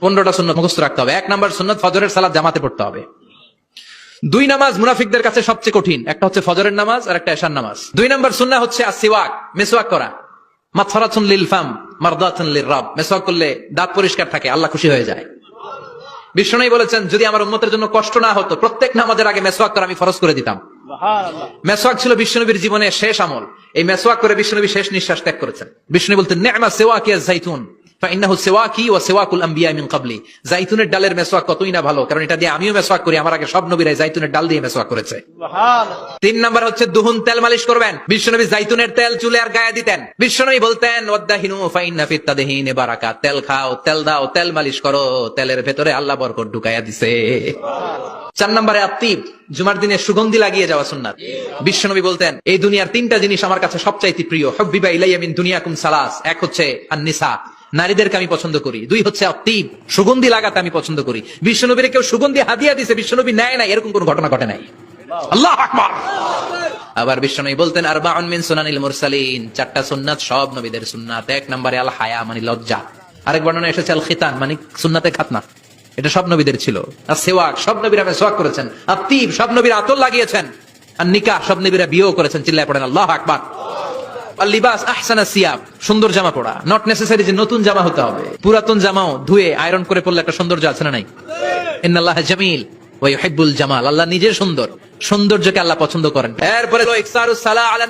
পনেরোটা সুন্নত মুখস্থ রাখতে হবে। এক নাম্বার সুন্নত ফজরের সালাদ জামাতে পড়তে হবে। দুই নামাজ মুনাফিকদের কাছে সবচেয়ে কঠিন। একটা হচ্ছে ফজরের নামাজ আর একটা এশার নামাজ। দুই নাম্বার সুন্না হচ্ছে আসিওয়াক মেসওয়াক করা। মাথরাতুন লিল ফাম মারদাতুন লির রব। মেসওয়াক করলে দাঁত পরিষ্কার থাকে আল্লাহ খুশি হয়ে যায়। বিষ্ণু বলেছেন যদি আমার উন্মতের জন্য কষ্ট না হতো প্রত্যেক নামাজের আগে মেসওয়াক করা আমি ফরজ করে দিতাম। মেসওয়াক ছিল বিষ্ণুনবীর জীবনে শেষ আমল। এই মেসওয়াক করে বিষ্ণুনবী শেষ নিঃশ্বাস ত্যাগ করেছেন। বিষ্ণু বলতেন নেমা সেওয়া কি জাইতুন ফাইন্নাহু সেওয়াকি ওয়া সেওয়াকুল আম্বিয়া মিন ক্বাবলি জাইতুনের ডালের মেসওয়াক কতই না ভালো কারণ এটা দিয়ে আমিও মেসওয়াক করি। আমার আগে সব নবীরাই জাইতুনের ডাল দিয়ে মেসওয়াক করেছে। তিন নাম্বার হচ্ছে দুহুন তেল মালিশ করবেন। বিশ্বনবী জাইতুনের তেল চুলে আর গায়ে দিতেন। বিশ্বনবী বলতেন ওয়াদ্দাহিনু ফাইন্না ফিত্তাদিহিনে বারাকা। তেল খাও তেল দাও তেল মালিশ করো। তেলের ভেতরে আল্লাহ বরকত ঢুকাইয়া দিছে। চার নম্বরে আত্মীব জুমার দিনে সুগন্ধি লাগিয়ে যাওয়া সুন্নাত। বিশ্বনবী বলতেন এই দুনিয়ার তিনটা জিনিস আমার কাছে সবচাইতে প্রিয়। হব্বিবা ইলাইয়া মিন দুনিয়াকুম সালাস। এক হচ্ছে আন-নিসা। নারীদেরকে আমি পছন্দ করি। দুই হচ্ছে আত্মীব সুগন্ধি লাগাতে আমি পছন্দ করি। বিশ্বনবীর কেউ সুগন্ধি হাদিয়া দিছে, বিশ্বনবী নেয় না এরকম কোন ঘটনা ঘটে নাই। আবার বিশ্বনবী বলতেন আর বাউন মিন সুনানিল মুরসালিন। চারটা সুন্নাত সব নবীদের সুন্নাত। এক নম্বরে আল হায়া মানে লজ্জা। আরেক বর্ণনা এসেছে আল খিতান মানে সুন্নাতে খাতনা। এটা সব নবীদের ছিল। আর সেওয়াক সব নবীরা মেসওয়াক করেছেন। আত্মীব সব নবীরা আতর লাগিয়েছেন। আর নিকা সব নবীরা বিয়েও করেছেন, চিল্লায় পড়েন, আল্লাহ আকবার। আর লিবাস আহসানা সিয়াব সুন্দর জামা পড়া নট নেসেসারি যে নতুন জামা হতে হবে। পুরাতন জামাও ধুয়ে আয়রন করে পড়লে একটা সৌন্দর্য আছে না নাই? ইন্নাল্লাহ জামিল জামাল। আল্লাহ সুন্দর। সৌন্দর্যকে আল্লাহ পছন্দ করেন। এরপরে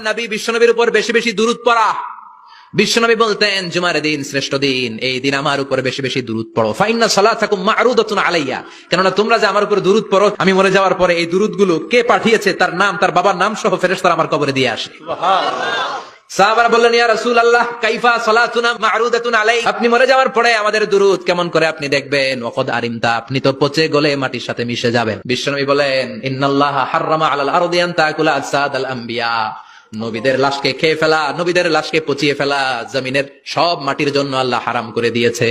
নবী, বিশ্বনবীর উপর বেশি বেশি দুরুদ পড়া। বিশ্বনবী বলতেন, জুমার দিন শ্রেষ্ঠ দিন, এই দিন আমার উপর বেশি বেশি দুরুদ পড়ো। ফাইন্না সালাতাকুম মারুদাতুন আলাইয়া। কেননা তোমরা যে আমার উপর দুরুদ পড়ো, আমি মরে যাওয়ার পরে এই দুরুদগুলো কে পাঠিয়েছে, তার নাম, তার বাবার নাম সহ ফেরেশতারা আমার কবরে দিয়ে আসে। সাহাবারা বললেন, ইয়া রাসূলুল্লাহ, কাইফা সালাতুনা মারুদাতুন আলাই আপনি মরে যাওয়ার পরে আমাদের দুরুদ কেমন করে আপনি দেখবেন? ওয়াকদ আরিমতা, আপনি তো পচে গলে মাটির সাথে মিশে যাবেন। বিশ্বনবী বলেন, ইন্নাল্লাহ হাররামা আলাল আরদি আন তাকুলা আসাদ আল আম্বিয়া। নবীদের লাশকে খেয়ে ফেলা, নবীদের লাশকে পচিয়ে ফেলা, জমিনের সব মাটির জন্য আল্লাহ হারাম করে দিয়েছে।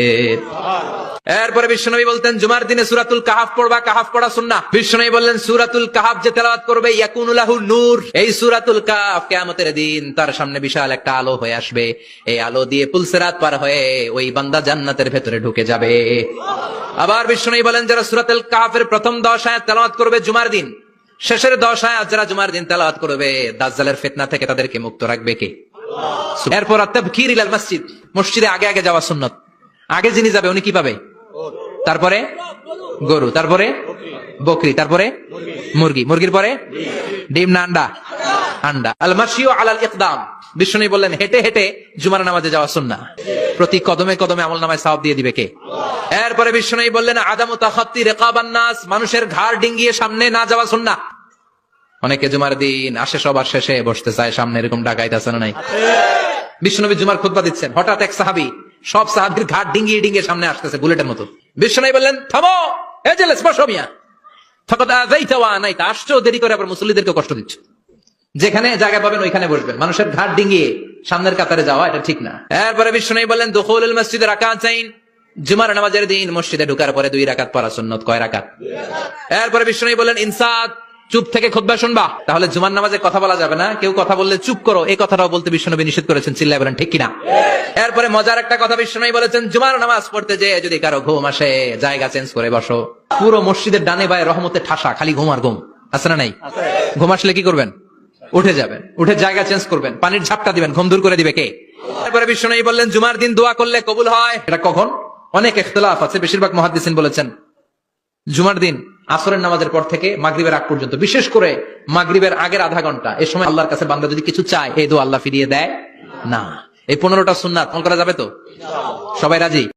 এরপরে বিশ্বনবী বলতেন, জুমার দিনে সুরাতুল কাহাফ পড়বা, কাহাফ পড়া সুন্না বিশ্বনবী বললেন, সুরাতুল কাহাফ যে তেলাওয়াত করবে নূর। এই সুরাতুল কাহাফ কিয়ামতের দিন তার সামনে বিশাল একটা আলো হয়ে আসবে। এই আলো দিয়ে পুলসিরাত পার হয়ে ওই বান্দা জান্নাতের ভেতরে ঢুকে যাবে। আবার বিশ্বনবী বলেন, যারা সুরাতুল কাহাফের প্রথম দশ আয়াত তেলাওয়াত করবে জুমার দিন শেষের দশ আয়াত যারা জুমার দিন তেলাওয়াত করবে দাজ্জালের ফেতনা থেকে তাদেরকে মুক্ত রাখবে কে? এরপর কি ইলাল মসজিদ মসজিদে আগে আগে যাওয়া সুন্নত। আগে যিনি যাবে উনি কি পাবে? তারপরে গরু, তারপরে বকরি, তারপরে মুরগি। মুরগির পরে ডিম না আন্ডা? আন্ডা। আল মাসিও আলাল ইকদাম। বিষ্ণু বললেন, হেঁটে হেঁটে জুমার নামাজে যাওয়া সুন্না প্রতি কদমে কদমে আমল নামায় সাওয়াব দিয়ে দিবে কে? এরপরে বিষ্ণু বললেন, আদামু তাখাত্তি রেকাবান নাস, মানুষের ঘাড় ডিঙ্গিয়ে সামনে না যাওয়া সুন্না অনেকে জুমার দিন আসে সবার শেষে, বসতে চায় সামনে, এরকম ডাকাইতে আছে না নাই? বিশ্বনবী জুমার খুতবা দিচ্ছেন। হঠাৎ এক সাহাবি, সব সাহাবির ঘাট ডিঙ্গিয়ে ডিঙ্গিয়ে সামনে আসতেছে, বুলেটের মতো। বিশ্বনবী বললেন, থামো কষ্ট দিচ্ছ। যেখানে পাবেন, ওইখানে মানুষের ঘাট ডিঙিয়ে সামনের কাতারে যাওয়া, এটা ঠিক না। এরপরে চাইন জুমার নামাজের দিন মসজিদে ঢুকার পরে দুই রাকাত পড়া সুন্নত। কয় এরপরে বিশ্বনবী বললেন, ইনসাদ চুপ থেকে খুতবা শুনবা। তাহলে জুমার নামাজে কথা বলা যাবে না। কেউ কথা বললে চুপ করো। এই কথাটাও বলতে বিশ্বনবী নিষেধ করেছেন। চিল্লায় বলেন, ঠিক কিনা এরপরে মজার একটা কথা বিশ্বনবী বলেছেন, জুমার নামাজ পড়তে যে যদি কারও ঘুম আসে, জায়গা চেঞ্জ করে বসো। পুরো মসজিদের ডানে বায়ে রহমতে ঠাসা, খালি ঘুম আর ঘুম। আছে না নাই? ঘুম আসলে কি করবেন? উঠে যাবেন। উঠে জায়গা চেঞ্জ করবেন। পানির ঝাপটা দিবেন। ঘুম দূর করে দিবে কে? এরপরে বিশ্বনবী বললেন, জুমার দিন দোয়া করলে কবুল হয়। এটা কখন? অনেক ইখতলাফ আছে। বেশিরভাগ মহাদ্দিসিন বলেছেন, জুমার দিন আসরের নামাজের পর থেকে মাগরীবের আগ পর্যন্ত, বিশেষ করে মাগরীবের আগের আধা ঘণ্টা এই সময় আল্লাহর কাছে বান্দা যদি কিছু চায়, এই দো আল্লাহ ফিরিয়ে দেয়? না। এই পনেরোটা সুন্নাত আমল করা যাবে তো? সবাই রাজি?